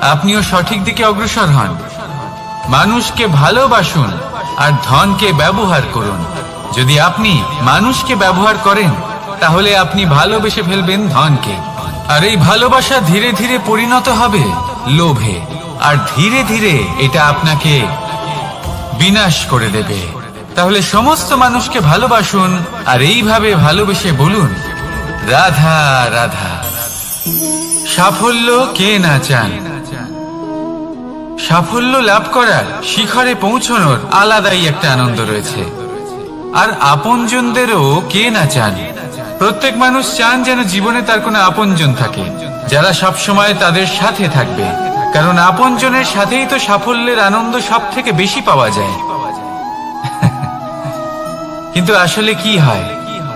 আপনিও সঠিক দিকে অগ্রসর হন। মানুষকে ভালোবাসুন আর ধনকে ব্যবহার করুন। যদি আপনি মানুষকে ব্যবহার করেন, তাহলে আপনি ভালোবেসে ফেলবেন ধনকে। আর এই ভালোবাসা ধীরে ধীরে পরিণত হবে লোভে, আর ধীরে ধীরে এটা আপনাকে বিনাশ করে দেবে। তাহলে সমস্ত মানুষকে ভালোবাসুন আর এইভাবে ভালোবেসে বলুন, রাধা রাধা। সাফল্য কে না চান? সাফল্য লাভ করার শিখরে পৌঁছানোর আলাদাই একটা আনন্দ রয়েছে। আর আপনজনদেরও কে না চান? প্রত্যেক মানুষ চান যেন জীবনে তার কোনো আপনজন থাকে, যারা সব সময় তাদের সাথে থাকবে। কারণ আপনজনের সাথেই তো সাফল্যের আনন্দ সব থেকে বেশি পাওয়া যায়। কিন্তু আসলে কি হয়?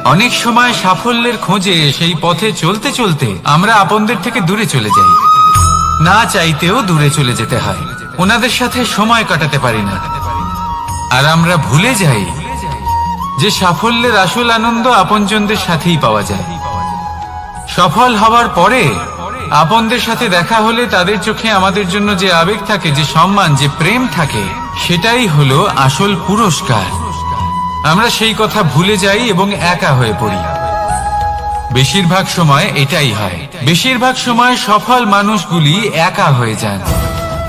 অনেক সময় সাফল্যের খোঁজে সেই পথে চলতে চলতে আমরা আপনদের থেকে দূরে চলে যাই। না চাইতেও দূরে চলে যেতে হয়। ওনাদের সাথে সময় কাটাতে পারি না। আর আমরা ভুলে যাই যে সাফল্যের আসল আনন্দ আপনজনদের সাথেই পাওয়া যায়। সফল হওয়ার পরে আপনদের সাথে দেখা হলে তাদের চোখে আমাদের জন্য যে আবেগ থাকে, যে সম্মান, যে প্রেম থাকে, সেটাই হলো আসল পুরস্কার। আমরা সেই কথা ভুলে যাই এবং একা হয়ে পড়ি। বেশিরভাগ সময় এটাই হয়। বেশিরভাগ সময় সফল মানুষগুলি একা হয়ে যান।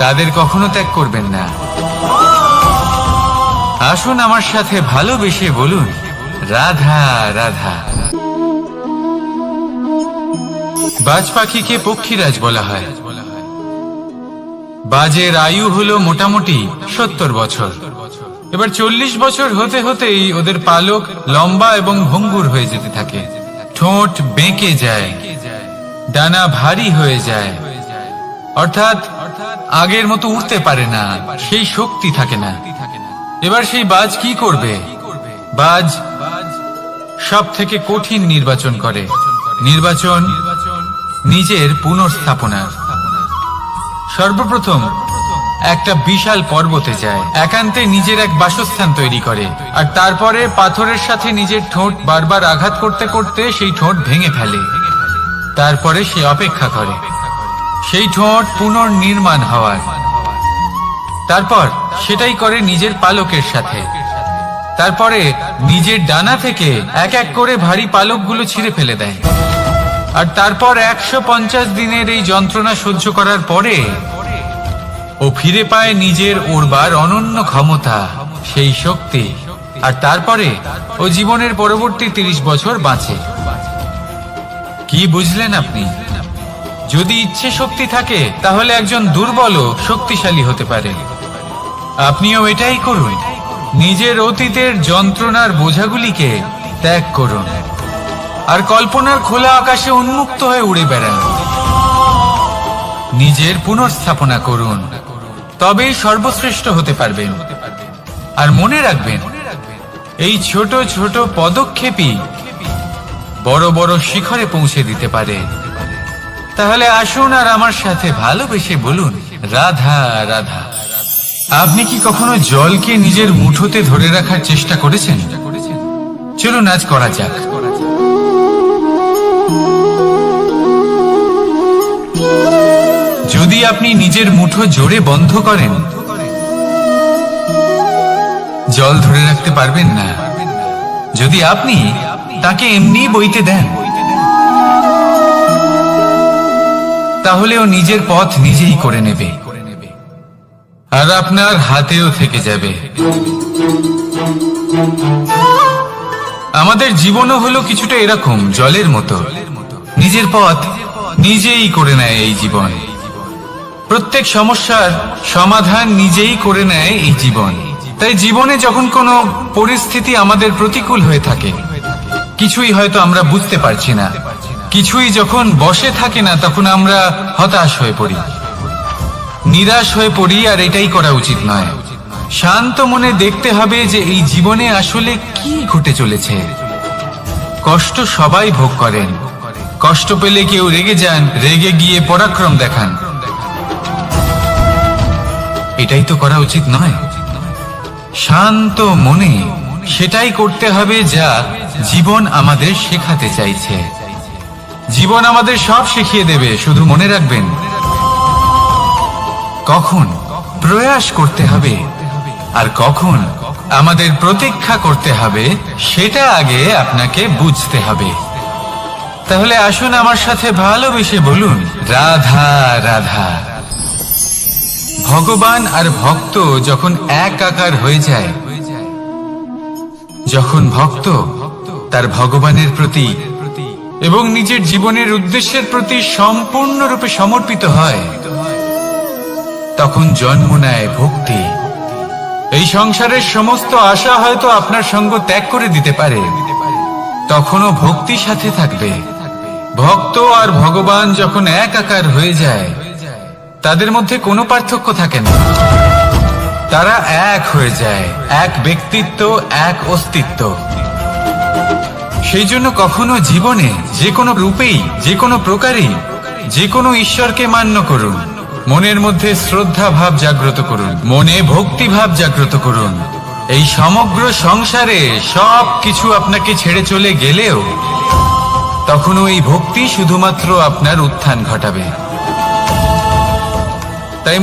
তাদের কখনো ত্যাগ করবেন না। আসুন আমার সাথে ভালোবেসে বলুন, রাধা রাধা। বাজ পাখিকে পক্ষীরাজ বলা হয়। বাজের আয়ু হলো মোটামুটি সত্তর বছর। এবার চল্লিশ বছর হতে হতেই ওদের পালক লম্বা এবং ভঙ্গুর হয়ে যেতে থাকে। ঠোঁট বেঁকে যায়, ডানা ভারী হয়ে যায়। অর্থাৎ আগের মতো উঠতে পারে না। সেই শক্তি থাকে না। এবার সেই বাজ কি করবে? বাজ সব থেকে কঠিন নির্বাচন করে। নির্বাচন নিজের পুনর্স্থাপনা। সর্বপ্রথম একটা বিশাল পর্বতে যায়। একান্তে নিজের এক বাসস্থান তৈরি করে। আর তারপরে পাথরের সাথে নিজের ঠোঁট বারবার আঘাত করতে করতে সেই ঠোঁট ভেঙে ফেলে। তারপরে সে অপেক্ষা করে। সেই ঠোঁট পুনর্নির্মাণ হওয়ার। তারপর সেটাই করে নিজের পালকের সাথে। তারপরে নিজের ডানা থেকে এক এক করে ভারী পালকগুলো ছিঁড়ে ফেলে দেয়। আর তারপর একশো পঞ্চাশ দিনের এই যন্ত্রণা সহ্য করার পরে ও ফিরে পায় নিজের ওরবার অনন্য ক্ষমতা, সেই শক্তি। আর তারপরে ও জীবনের পরবর্তী তিরিশ বছর বাঁচে। কি বুঝলেন আপনি? যদি ইচ্ছে শক্তি থাকে, তাহলে একজন দুর্বল শক্তিশালী হতে পারে। আপনিও এটাই করুন। নিজের অতীতের যন্ত্রণার বোঝাগুলিকে ত্যাগ করুন। আর কল্পনার খোলা আকাশে উন্মুক্ত হয়ে উড়ে বেড়ান। নিজের পুনর্স্থাপনা করুন। তবেই সর্বশ্রেষ্ঠ হতে পারবেন। আর মনে রাখবেন, এই ছোট ছোট পদক্ষেপই বড় বড় শিখরে পৌঁছে দিতে পারে। তাহলে আসুন আর আমার সাথে ভালোবেসে বলুন, রাধা রাধা। আপনি কি কখনো জলকে নিজের মুঠোতে ধরে রাখার চেষ্টা করেছেন? চলুন, আজ করা যাক। যদি আপনি নিজের মুঠো জোরে বন্ধ করেন, জল ধরে রাখতে পারবেন না। যদি আপনি তাকে এমনি বইতে দেন তাহলে ও নিজের পথ নিজেই করে নেবে। আর আপনার হাতেও থেকে যাবে। আমাদের জীবনও হলো কিছুটা এরকম, জলের মতো। নিজের পথ নিজেই করে নেয় এই জীবন। প্রত্যেক সমস্যার সমাধান নিজেই করে নেয় এই জীবন। তাই জীবনে যখন কোনো পরিস্থিতি আমাদের প্রতিকূল হয়ে থাকে, কিছুই হয়তো আমরা বুঝতে পারছি না। কিছুই যখন বসে থাকে না, তখন আমরা হতাশ হয়ে পড়ি। নিরাশ হয়ে পড়ি, আর এটাই করা উচিত নয়। শান্ত মনে দেখতে হবে যে এই জীবনে আসলে কি ঘটে চলেছে। কষ্ট সবাই ভোগ করেন। কষ্ট পেলে কেউ রেগে যান, রেগে গিয়ে পরাক্রম দেখান। এটাই তো করা উচিত নয়। শান্ত মনে সেটাই করতে হবে যা জীবন আমাদের শেখাতে চাইছে। জীবন আমাদের সব শিখিয়ে দেবে, শুধু মনে রাখবেন। কখন প্রয়াস করতে হবে আর কখন আমাদের প্রতীক্ষা করতে হবে, সেটা আগে আপনাকে বুঝতে হবে। তাহলে আসুন আমার সাথে ভালোবেসে বলুন, রাধা রাধা। ভগবান আর ভক্ত যখন এক আকার হয়ে যায়, যখন ভক্ত তার ভগবানের প্রতি এবং নিজের জীবনের উদ্দেশ্যের প্রতি সম্পূর্ণরূপে সমর্পিত হয়। তখন জন্ম নেয় ভক্তি। এই সংসারের সমস্ত আশা হয়তো আপনার সঙ্গ ত্যাগ করে দিতে পারে। তখনও ভক্তি সাথে থাকবে। ভক্ত আর ভগবান যখন এক আকার হয়ে যায়, তাদের মধ্যে কোনো পার্থক্য থাকে না। তারা এক হয়ে যায়, এক ব্যক্তিত্ব, এক অস্তিত্ব। সেই জন্য কখনো জীবনে যে কোনো রূপেই, যে কোনো প্রকারেই, যে কোনো ঈশ্বরকে মান্য করুন। মনের মধ্যে শ্রদ্ধা ভাব জাগ্রত করুন। মনে ভক্তি ভাব জাগ্রত করুন। এই সমগ্র সংসারে সব কিছু আপনাকে ছেড়ে চলে গেলেও তখনও এই ভক্তি শুধুমাত্র আপনার উত্থান ঘটাবে। তাই